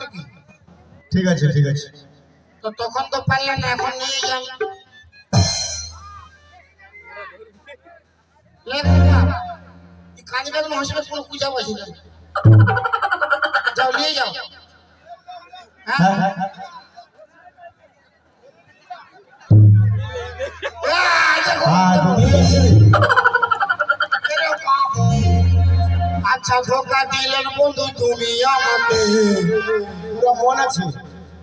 তো কি? ঠিক আছে ঠিক আছে। তো তখন তো পারলেন না এখন নিয়ে যান। কাজ বেগুন হসপিটাল কোনো পূজা বসে যাও নিয়ে যাও। হ্যাঁ? হ্যাঁ আচ্ছা ধোকা দিলেন বন্ধু তুমি আমাকে। পুরো মন আছে?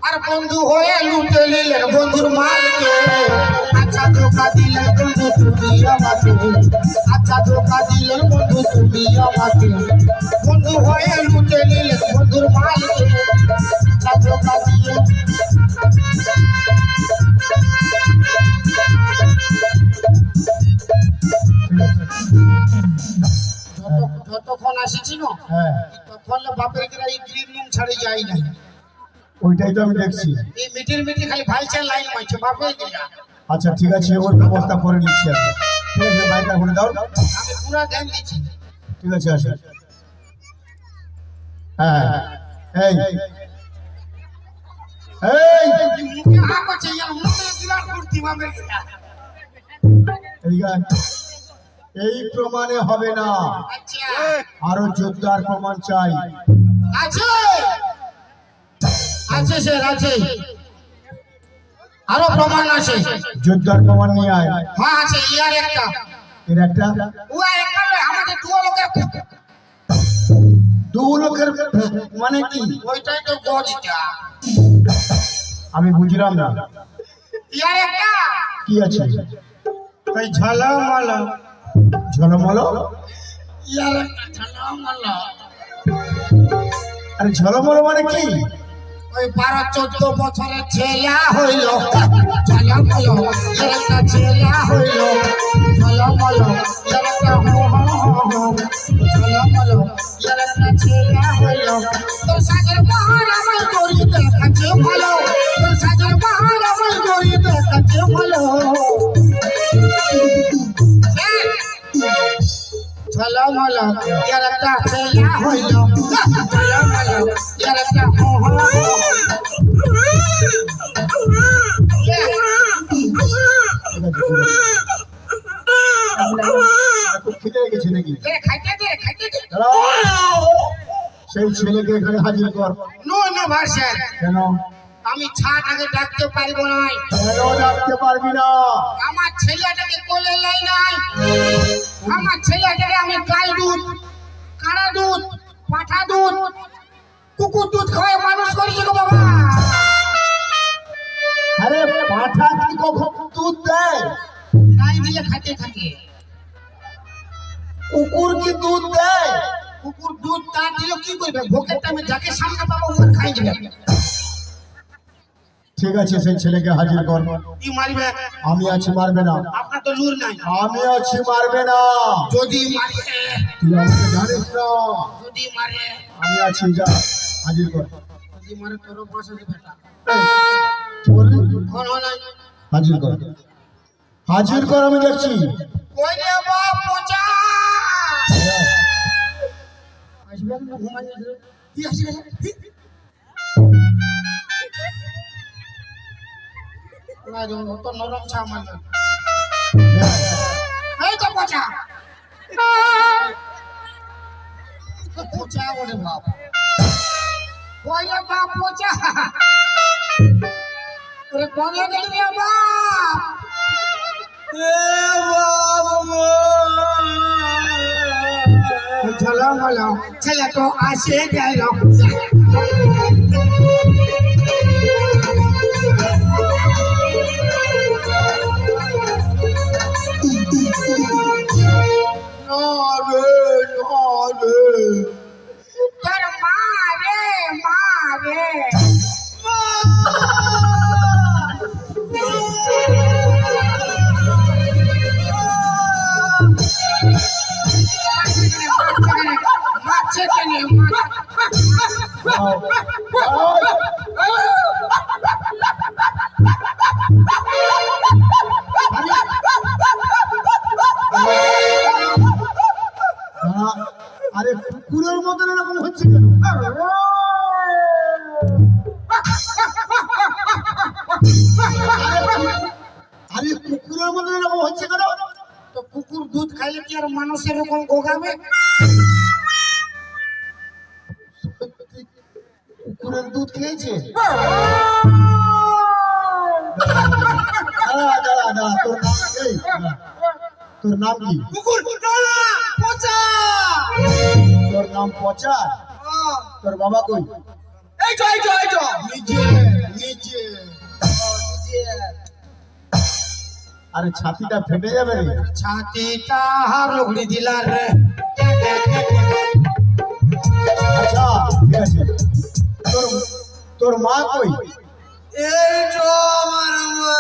আর বন্ধু হয়ে লুটে নিলেন বন্ধুর মালকে। আচ্ছা ধোকা দিলেন বন্ধু তুমি আমাকে। আচ্ছা ধোকা দিলেন বন্ধু তুমি আমাকে। বন্ধু হয়ে লুটে নিলেন বন্ধুর মালকে। আচ্ছা ধোকা দিয়ে। যত- যতক্ষণ আসিছি না হ্যাঁ। তখন বাপের গিরা এই গ্রিন রুম ছাড়ে যাই নাই ওইটাই তো আমি দেখছি। এই মিটির মিটি খালি ভাইচার লাইন মারছে বাপের গিরা আচ্ছা ঠিক আছে ওর ব্যবস্থা করে নিচ্ছি আমি। ঠিক আছে বাইকটা করে দাও। আমি পুরা ধ্যান দিচ্ছি। ঠিক আছে আসো। হ্যাঁ এই। এই। মুখে হাঁ করছে ইয়ার মুখে দিলার কুর্তি বাপের গিরা এদিকে। এই প্রমাণে হবে না। আচ্ছা। আরও যোদ্ধার প্রমাণ চাই। আছে। আছে স্যার আছে। আরও প্রমাণ আছে। যোদ্ধার প্রমাণ নিয়ে আয়। হ্যাঁ আছে ইয়ার একটা। এর একটা? ও একটা আমাদের দু লোকের দু লোকের মানে কি? ওইটাই তো গজটা। আমি বুঝলাম না। ইয়ার একটা। কি আছে? ওই ইয়ার একটা ঝলমল আরে ঝলমল মানে কি? ওই বারো চোদ্দ বছরের ছেলা হইল। ঝলমল, একটা ছেলা হইল। ঝলমল, একটা একটা ছেলা হইল। সাজের খিদে গেছে নাকি দে খাইতে দে খাইতে দে। দাঁড়াও। সেই ছেলেকে এখানে হাজির কর। নো নো ভার্সন কেন? আমি ছাটাকে ডাকতে পারব না কেন ডাকতে পারবি না। আমার ছেলেটাকে কোলে লাই নাই। আমার ছেলেটাকে আমি গাই দুধ কাড়া দুধ পাঠা দুধ কুকুর দুধ খাওয়াই মানুষ করেছি গো বাবা। আরে পাঠা কি কখন দুধ দেয়? নাই দিলে খাইতে থাকে। কুকুর কি দুধ দেয়? কুকুর দুধ তা দিলে কি করবে? ভোকের টাইমে যাকে সামনে পাবো ওর খাই দিবে। ঠিক আছে সেই ছেলেকে হাজির কর। মারবে? আমি আছি মারবে না। আপনার তো লুর নাই। আমি আছি মারবে না। যদি মারে। তুই আমাকে জানিস না। যদি মারে। আমি আছি যা হাজির কর। যদি মারে তোর বসে বেটা। কি বললি? কোন নাই হাজির কর। হাজির কর আমি দেখছি। কই রে বাপ পচা। আসবে না ঘুমাই কি আসবে? না রে তো নরম ছা মানে এই তো পচা। পচা ওরে বাপ। কই রে বাপ পচা। ওরে কোন গেলি রে বাপ। ছেলে তো আসে গেল। কুকুরের মতন এরকম হচ্ছে কেন? আরে কুকুরের মতন এরকম হচ্ছে কেন? তো কুকুর দুধ খাইলে কি আর মানুষ এরকম গোগাবে? কুকুরের দুধ খেয়েছে? তোর নাম কি? কুকুর পচা! নাম পচা? তোর বাবা কই? এই তো এই তো এই তো। নিচে নিচে আরে ছাতিটা ফেটে যাবে রে। ছাতিটা রগড়ি দিলা রে। আচ্ছা ঠিক আছে। তোর তোর মা কই? এই তো আমার মা।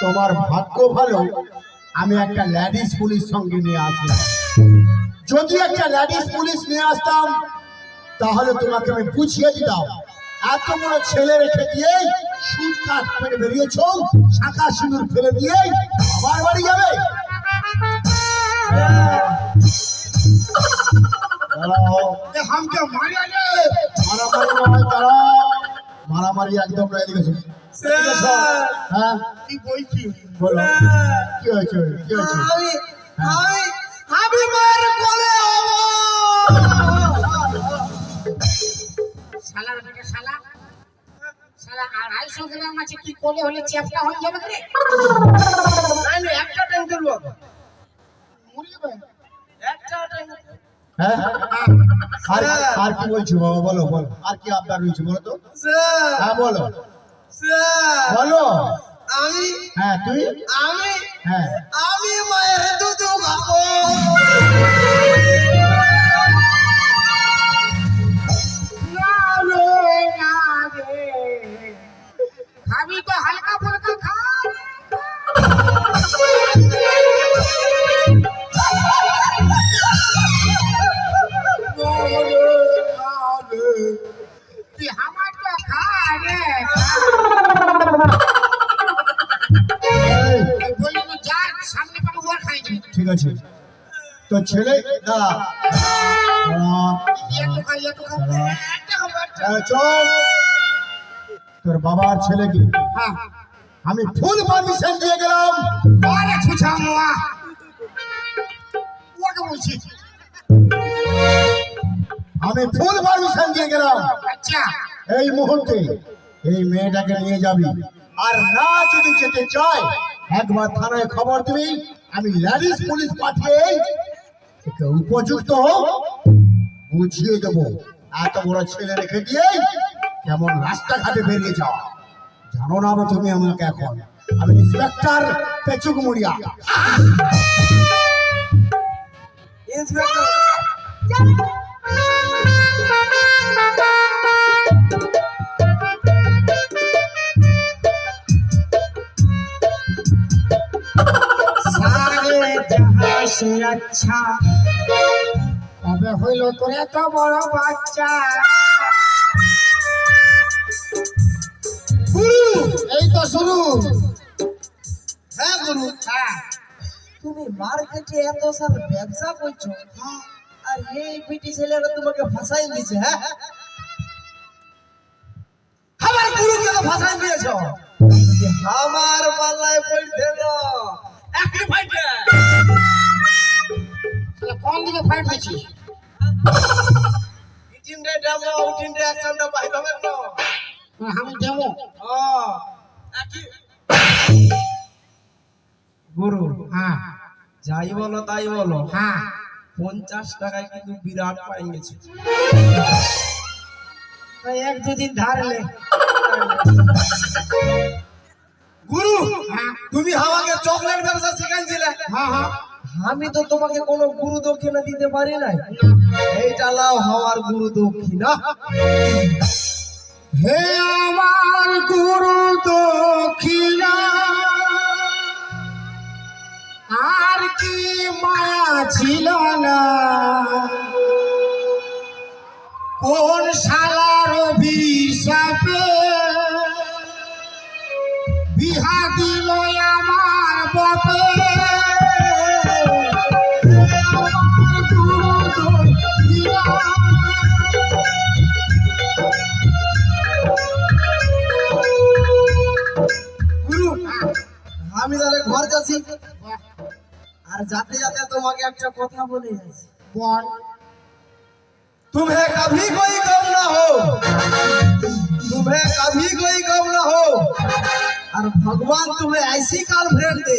তোমার ভাগ্য ভালো। আমি একটা ল্যাডিস পুলিশ সঙ্গে নিয়ে আসলাম। যদি একটা ল্যাডিস পুলিশ নিয়ে আসতাম তাহলে তোমাকে আমি বুঝিয়ে দিতাম। এত বড় ছেলে রেখে দিয়ে সুদ কাঠ পেটে বেরিয়েছ শাখা সিঁদুর ফেলে দিয়েই আমার বাড়ি যাবে? মারামারি একদম। হ্যাঁ? কি বলছি? বলো। কি হয়েছে কি হয়েছে আমি আমি আমি মার কোলে শালা বেটা শালা। শালা আড়াইশো গ্রাম আছে কি কোলে হলে চ্যাপটা হয়ে যাবে রে? একটা টাইম করব একটা টাইম হ্যাঁ আর আর কি বলছো বাবা বলো বলো। আর কি আবদার রয়েছে বলো তো? হ্যাঁ বলো। বলো। আমি হ্যাঁ তুই? আমি হ্যাঁ আমি মায়ের দুধ খাব। খাবি তো হালকা ফুলকা খা। একটা এই, চুপ। তোর বাবার ছেলে কি? হ্যাঁ আমি ফুল পারমিশন দিয়ে গেলাম। আমি ফুল পারমিশন দিয়ে গেলাম। এই মুহূর্তে এই মেয়েটাকে নিয়ে যাবি। আর না যদি যেতে চায় একবার থানায় খবর দিবি। আমি ল্যাডিস পুলিশ পাঠিয়ে উপযুক্ত বুঝিয়ে দেবো। এত বড় ছেলে রেখে দিয়ে কেমন রাস্তাঘাটে বেরিয়ে যাও জানো না তুমি আমাকে এখন। আমি ইন্সপেক্টর পেচুক মুড়িয়া। সারে জাহাঁ আচ্ছা। কবে হইল তোর এত বড় বাচ্চা? গুরু এই তো শুরু। হ্যাঁ গুরু হ্যাঁ। তুমি মার্কেটে এত সাল ব্যবসা করছ আর এই পিটি ছেলেরা তোমাকে ফাঁসাই দিছে হ্যাঁ? আমার গুরুকে তো ভাষায় দিয়েছ। আমার পাল্লায় পড়তে না একই ফাইটে কোন দিকে ফাইট দিছিস ইটিনটা ডামো বাইর হবে না। আমি একই গুরু হ্যাঁ। যাই বলো তাই বলো। হ্যাঁ। পঞ্চাশ টাকায় কিন্তু বিরাট পাইন গেছে। তো এক দুদিন ধারলে গুরু হ্যাঁ। তুমি আমাকে চকলেট ব্যবসা শিখাইছিলে। হ্যাঁ হ্যাঁ। আমি তো তোমাকে কোনো গুরু দক্ষিণা দিতে পারি নাই। এইটা লাও হওয়ার গুরু দক্ষিণা। হে আমার গুরু দক্ষিণা, আর কি মায়া ছিল না? কোন শালার অভিশাপে বিহা দিল যাচ্ছি আর যাতে যাতে তোমাকে একটা কথা বলে যাচ্ছি বল तुम्हें कभी कोई कम ना हो तुम्हें कभी कोई कम ना हो और भगवान तुम्हें ऐसी काल फ्रेंड दे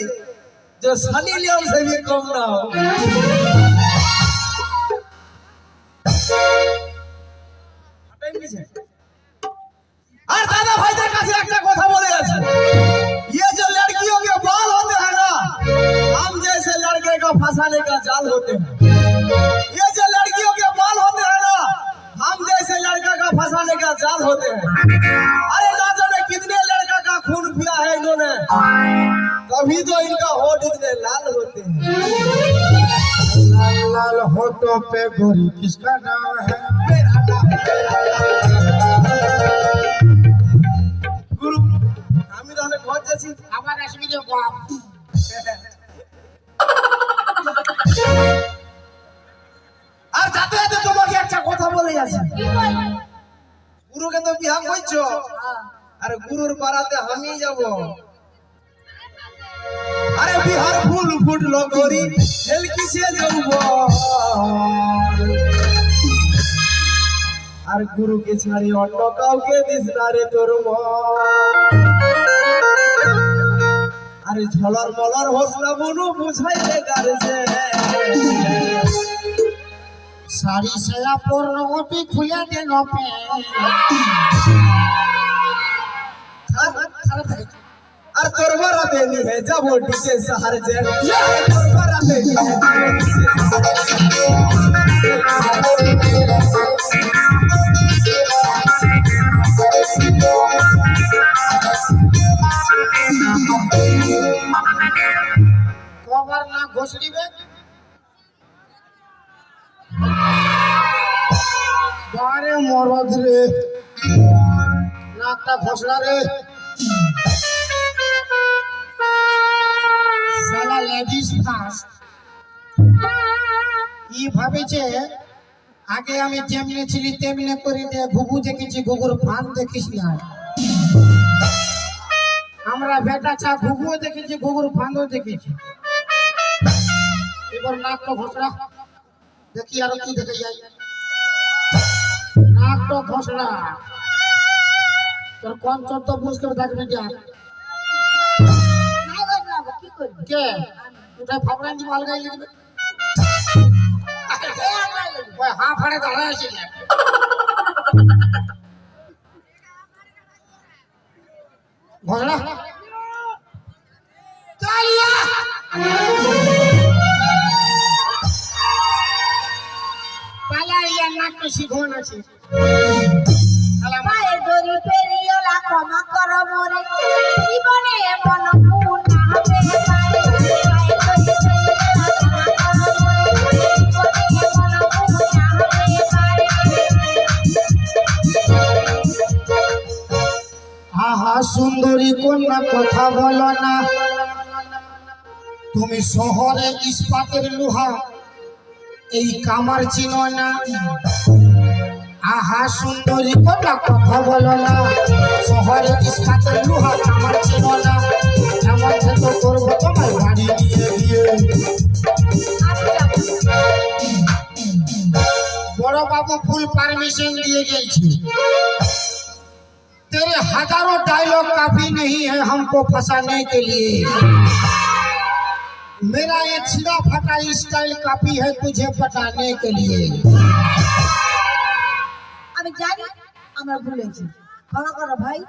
जो सनी लियोन से भी कम ना हो আর দাদা ভাইদের কাছে একটা কথা বলে আছে का फंसाने का जाल होते हैं ये जो लड़कियों के बाल होते हैं ना हम जैसे लड़का का फंसाने का जाल होते हैं अरे ना जाने कितने लड़का का खून पिया है इन्होंने कभी तो इनका होठ इतने लाल होते हैं लाल लाल होठों पे गोरी किसका नाम है मेरा नाम मेरा नाम गुरु আমি তাহলে ঘর যাচ্ছি আবার আসবি গুরুকে তো বিহার করছ আর গুরুর পাড়াতে আমি যাব। আরে বিহার ফুল ফুটলো গরি হেলকি যাব আর গুরুকে ছাড়ি অন্য কাউকে দিস না রে তোর। আরে ঝলর মলর হোস না বনু বুঝাইলে গারে শাড়ি পরলো ওটি খুলে দিল পে আর তোর বারাতে নিয়ে যাব ডিজে সাহার যে যাব ডিজে সাহার কবার না ঘোষ দিবে বারে মরদ রে। নাকটা ঘষড়া রে। সালা লেডিস ফার্স্ট ই ভাবেছে, আগে আমি যেমনি ছিলি তেমনি করে দে, ঘুঘু দেখেছি, ঘুঘুর ফান দেখিস না। আমরা বেটা চা ঘুঘুও দেখেছি, ঘুঘুর ফানও দেখেছি। এবার নাকটা ঘষড়া দেখি আর কি দেখে যাই। নাকটা ঘষড়া তোর কম চোদ্দ বুঝকে দেখবে যাক কে উঠে ফাবড়ান দিব আলগাই লিখবে। ওই হা ফাড়ে দাঁড়ায় আছে যে। আছে। পায়ে দড়ি পেরিয়েলা ক্ষমা কর মোরে। জীবনে এমন ভুল না। হবে পায়ে দড়ি পেরিয়েলা ক্ষমা কর মোরে। জীবনে এমন ভুল না হবে আহা সুন্দরী কন্যা কথা বলো না। তুমি শহরে ইস্পাতের লোহা এই কামার চিনো না। আহা সুন্দরী কন্যা কথা বলো না শহরে ইস্পাতের লোহা কামার চিনো না এমন থেকে করবো তোমার বাড়ি নিয়ে গিয়ে বড় বাবু ফুল পারমিশন দিয়ে গেছি तेरे हजारों डायलॉग काफी नहीं है हमको फंसाने के लिए मेरा ये छिड़ा फटा स्टाइल काफी है तुझे पटाने के लिए আমি জানি আমরা ভুলেছি। ক্ষমা করো ভাই।